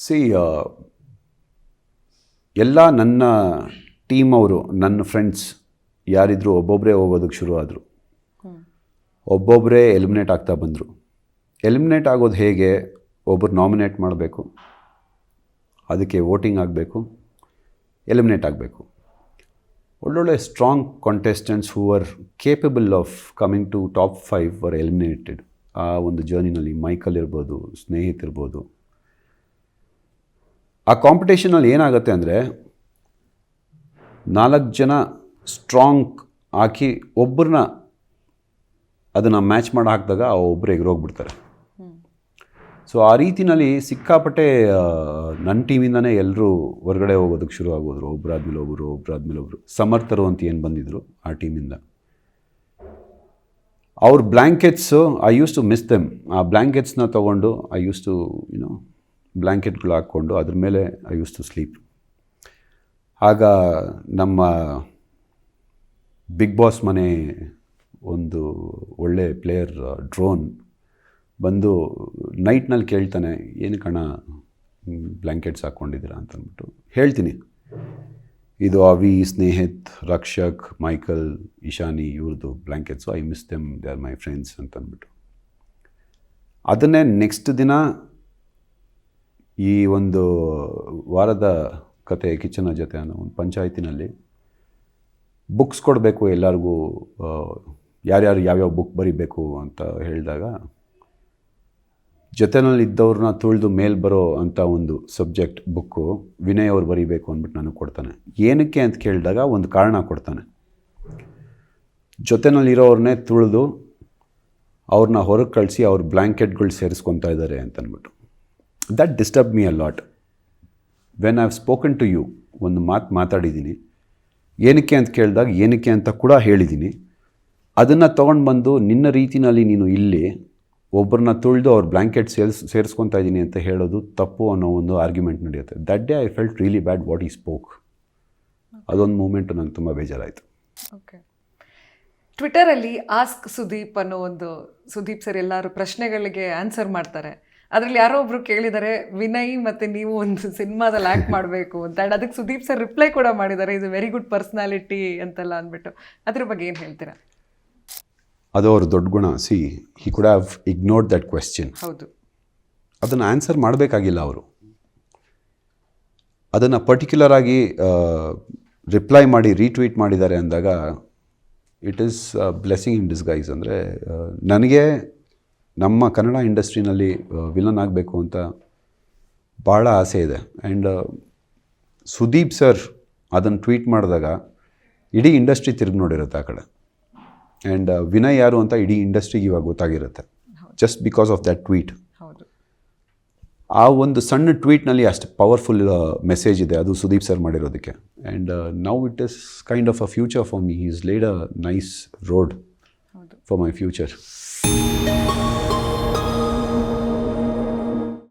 C ಎಲ್ಲ ನನ್ನ team ಅವರು, ನನ್ನ ಫ್ರೆಂಡ್ಸ್ ಯಾರಿದ್ರು ಒಬ್ಬೊಬ್ಬರೇ ಹೋಗೋದಕ್ಕೆ ಶುರು ಆದರು. ಒಬ್ಬೊಬ್ಬರೇ ಎಲಿಮಿನೇಟ್ ಆಗ್ತಾ ಬಂದರು. ಎಲಿಮಿನೇಟ್ ಆಗೋದು ಹೇಗೆ? ಒಬ್ಬರು ನಾಮಿನೇಟ್ ಮಾಡಬೇಕು. ಅದಕ್ಕೆ ವೋಟಿಂಗ್ ಆಗಬೇಕು. ಎಲಿಮಿನೇಟ್ ಆಗಬೇಕು. ಒಳ್ಳೊಳ್ಳೆ strong contestants who are capable of coming to top five are eliminated ಆ ಒಂದು ಜರ್ನಿನಲ್ಲಿ ಮೈಕಲ್ ಇರ್ಬೋದು ಸ್ನೇಹಿತ್ ಇರ್ಬೋದು. ಆ ಕಾಂಪಿಟೇಷನಲ್ಲಿ ಏನಾಗುತ್ತೆ ಅಂದರೆ ನಾಲ್ಕು ಜನ ಸ್ಟ್ರಾಂಗ್ ಹಾಕಿ ಒಬ್ಬರನ್ನ ಅದನ್ನು ಮ್ಯಾಚ್ ಮಾಡಿ ಹಾಕಿದಾಗ ಆ ಒಬ್ಬರು ಎಗರೋಗ್ಬಿಡ್ತಾರೆ. ಸೊ ಆ ರೀತಿನಲ್ಲಿ ಸಿಕ್ಕಾಪಟ್ಟೆ ನನ್ನ ಟೀಮಿಂದನೇ ಎಲ್ಲರೂ ಹೊರಗಡೆ ಹೋಗೋದಕ್ಕೆ ಶುರು ಆಗೋದ್ರು. ಒಬ್ಬರಾದ್ಮೇಲೆ ಒಬ್ಬರು ಒಬ್ಬರಾದ್ಮೇಲೆ ಒಬ್ಬರು ಸಮರ್ಥರು ಅಂತ ಏನು ಬಂದಿದ್ರು ಆ ಟೀಮಿಂದ ಅವ್ರ blankets I use to miss them ಆ ಬ್ಲ್ಯಾಂಕೆಟ್ಸ್ನ ತೊಗೊಂಡು I use to you know ಬ್ಲ್ಯಾಂಕೆಟ್ಗಳು ಹಾಕ್ಕೊಂಡು ಅದ್ರ ಮೇಲೆ ಐ ಯೂಸ್ ಟು ಸ್ಲೀಪ್. ಆಗ ನಮ್ಮ ಬಿಗ್ ಬಾಸ್ ಮನೆ ಒಂದು ಒಳ್ಳೆ ಪ್ಲೇಯರ್, ಡ್ರೋನ್ ಬಂದು ನೈಟ್ನಲ್ಲಿ ಕೇಳ್ತಾನೆ, ಏನು ಕಣ ಬ್ಲ್ಯಾಂಕೆಟ್ಸ್ ಹಾಕ್ಕೊಂಡಿದ್ದೀರಾ? ಅಂತಂದ್ಬಿಟ್ಟು ಹೇಳ್ತೀನಿ. ಇದು ಅವಿ, ಸ್ನೇಹಿತ್, ರಕ್ಷಕ್, ಮೈಕಲ್, ಇಶಾನಿ ಇವ್ರದ್ದು blankets I miss them, they are my friends. ಅಂತಂದ್ಬಿಟ್ಟು ಅದನ್ನೇ ನೆಕ್ಸ್ಟ್ ದಿನ ಈ ಒಂದು ವಾರದ ಕತೆ, ಕಿಚನ ಜೊತೆ ಅನ್ನೋ ಒಂದು ಪಂಚಾಯತಿನಲ್ಲಿ ಬುಕ್ಸ್ ಕೊಡಬೇಕು ಎಲ್ಲರಿಗೂ ಯಾರ್ಯಾರು ಯಾವ್ಯಾವ ಬುಕ್ ಬರಿಬೇಕು ಅಂತ ಹೇಳಿದಾಗ ಜೊತೆನಲ್ಲಿ ಇದ್ದವ್ರನ್ನ ತುಳಿದು ಮೇಲ್ ಬರೋ ಅಂಥ ಒಂದು ಸಬ್ಜೆಕ್ಟ್ ಬುಕ್ಕು ವಿನಯ್ ಅವ್ರು ಬರೀಬೇಕು ಅಂದ್ಬಿಟ್ಟು ನನಗೆ ಕೊಡ್ತಾನೆ. ಏನಕ್ಕೆ ಅಂತ ಕೇಳಿದಾಗ ಒಂದು ಕಾರಣ ಕೊಡ್ತಾನೆ. ಜೊತೆನಲ್ಲಿರೋರನ್ನೇ ತುಳಿದು ಅವ್ರನ್ನ ಹೊರಗೆ ಕಳಿಸಿ ಅವ್ರ ಬ್ಲ್ಯಾಂಕೆಟ್ಗಳು ಸೇರಿಸ್ಕೊತಾ ಇದ್ದಾರೆ ಅಂತ ಅಂದ್ಬಿಟ್ಟು that disturb me a lot when I spoken to you ಒಂದು ಮಾತು ಮಾತಾಡಿದ್ದೀನಿ. ಏನಕ್ಕೆ ಅಂತ ಕೇಳಿದಾಗ ಏನಕ್ಕೆ ಅಂತ ಕೂಡ ಹೇಳಿದ್ದೀನಿ. ಅದನ್ನು ತೊಗೊಂಡು ಬಂದು ನಿನ್ನ ರೀತಿನಲ್ಲಿ ನೀನು ಇಲ್ಲಿ ಒಬ್ಬರನ್ನ ತುಳಿದು ಅವ್ರ ಬ್ಲ್ಯಾಂಕೆಟ್ ಸೇರ್ಸ್, ಸೇರಿಸ್ಕೊತಾ ಇದ್ದೀನಿ ಅಂತ ಹೇಳೋದು ತಪ್ಪು ಅನ್ನೋ ಒಂದು ಆರ್ಗ್ಯುಮೆಂಟ್ ನಡೆಯುತ್ತೆ. That day I felt really bad what he spoke ಅದೊಂದು ಮೂಮೆಂಟು ನಂಗೆ ತುಂಬ ಬೇಜಾರಾಯಿತು. ಓಕೆ ಟ್ವಿಟರಲ್ಲಿ ಆಸ್ಕ್ ಸುದೀಪ್ ಅನ್ನೋ ಒಂದು ಸುದೀಪ್ ಸರ್ ಎಲ್ಲರೂ ಪ್ರಶ್ನೆಗಳಿಗೆ ಆನ್ಸರ್ ಮಾಡ್ತಾರೆ. ಅದರಲ್ಲಿ ಯಾರೋ ಒಬ್ರು ಕೇಳಿದ್ದಾರೆ ವಿನಯ್ ಮತ್ತೆ ನೀವು ಒಂದು ಸಿನಿಮಾದಲ್ಲಿ ಆ್ಯಕ್ಟ್ ಮಾಡಬೇಕು ಅಂತ. ಆ್ಯಂಡ್ ಅದಕ್ಕೆ ಸುದೀಪ್ ಸರ್ ರಿಪ್ಲೈ ಕೂಡ ಮಾಡಿದ್ದಾರೆ ಇದು ವೆರಿ ಗುಡ್ ಪರ್ಸ್ನಾಲಿಟಿ ಅಂತೆಲ್ಲ ಅಂದ್ಬಿಟ್ಟು. ಅದ್ರ ಬಗ್ಗೆ ಏನು ಹೇಳ್ತೀರಾ? ಅದು ಅವ್ರ ದೊಡ್ಡ ಗುಣ. See he could have ignored that question ಹೌದು. ಅದನ್ನು ಆನ್ಸರ್ ಮಾಡಬೇಕಾಗಿಲ್ಲ ಅವರು. ಅದನ್ನು ಪರ್ಟಿಕ್ಯುಲರ್ ಆಗಿ ರಿಪ್ಲೈ ಮಾಡಿ ರೀಟ್ವೀಟ್ ಮಾಡಿದ್ದಾರೆ ಅಂದಾಗ it is blessing in disguise ಅಂದರೆ ನನಗೆ ನಮ್ಮ ಕನ್ನಡ ಇಂಡಸ್ಟ್ರಿನಲ್ಲಿ ವಿಲನ್ ಆಗಬೇಕು ಅಂತ ಭಾಳ ಆಸೆ ಇದೆ. ಆ್ಯಂಡ್ ಸುದೀಪ್ ಸರ್ ಅದನ್ನು ಟ್ವೀಟ್ ಮಾಡಿದಾಗ ಇಡೀ ಇಂಡಸ್ಟ್ರಿ ತಿರುಗಿ ನೋಡಿರುತ್ತೆ ಆ ಕಡೆ. ಆ್ಯಂಡ್ ವಿನಯ್ ಯಾರು ಅಂತ ಇಡೀ ಇಂಡಸ್ಟ್ರಿಗೆ ಇವಾಗ ಗೊತ್ತಾಗಿರುತ್ತೆ. Just because of that tweet ಆ ಒಂದು ಸಣ್ಣ ಟ್ವೀಟ್ನಲ್ಲಿ ಅಷ್ಟು ಪವರ್ಫುಲ್ ಮೆಸೇಜ್ ಇದೆ ಅದು Sudeep sir ಮಾಡಿರೋದಕ್ಕೆ. And now it is kind of a future for me is laid a nice road for my future Thank you.